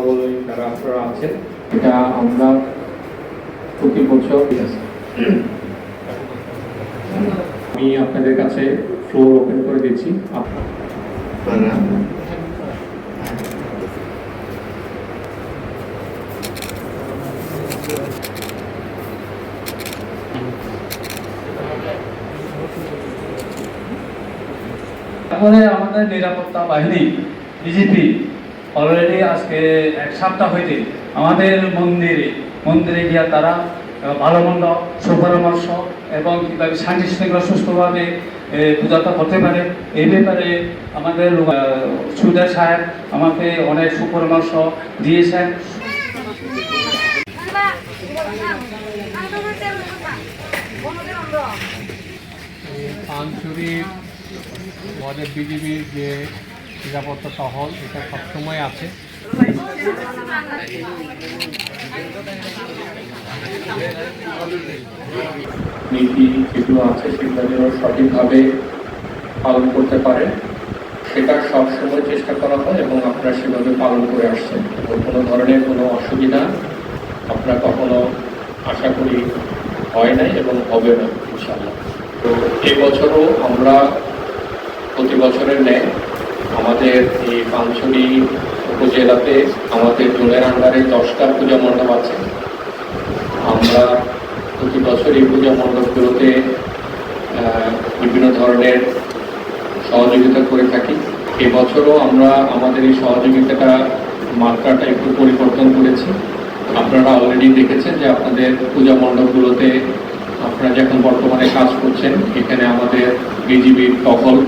ধর্মাবলম্বী যারা আপনারা আছেন এটা আমরা প্রতি বছর আমি আপনাদের কাছে ফ্লোর ওপেন করে দিচ্ছি। আপ- তারপরে আমাদের নিরাপত্তা বাহিনী বিজেপি অলরেডি আজকে এক সপ্তাহ হইতে আমাদের মন্দিরে মন্দিরে গিয়া তারা ভালো মন্দ সুপরামর্শ এবং কীভাবে শান্তি শৃঙ্খলা সুস্থভাবে পূজাটা করতে পারে, এই ব্যাপারে আমাদের সুদের সাহেব আমাকে অনেক সুপরামর্শ দিয়েছেন। পানচুরির আমাদের বিজিবির যে নিরাপত্তা টহল এটা সবসময় আছে। নীতি যেগুলো আছে সেগুলো যেন সঠিকভাবে পালন করতে পারে, সেটা সবসময় চেষ্টা করা হয় এবং আপনারা সেভাবে পালন করে আসছেন। কোনো ধরনের কোনো অসুবিধা আপনারা কখনো আশা করি হয় নাই এবং হবে না ইনশাল্লাহ তো এবছরও আমরা প্রতি বছরের ন্যায় আমাদের এই পাঞ্চলি উপজেলাতে আমাদের জোনের আন্ডারে দশটা পূজা মণ্ডপ আছে। আমরা প্রতি বছর এই পূজা মণ্ডপগুলোতে বিভিন্ন ধরনের সহযোগিতা করে থাকি। এবছরও আমরা আমাদের এই সহযোগিতাটা মাত্রাটা একটু পরিবর্তন করেছি। আপনারা অলরেডি দেখেছেন যে আপনাদের পূজা মণ্ডপগুলোতে আপনারা যখন বর্তমানে কাজ করছেন, এখানে আমাদের বিজিবির টহল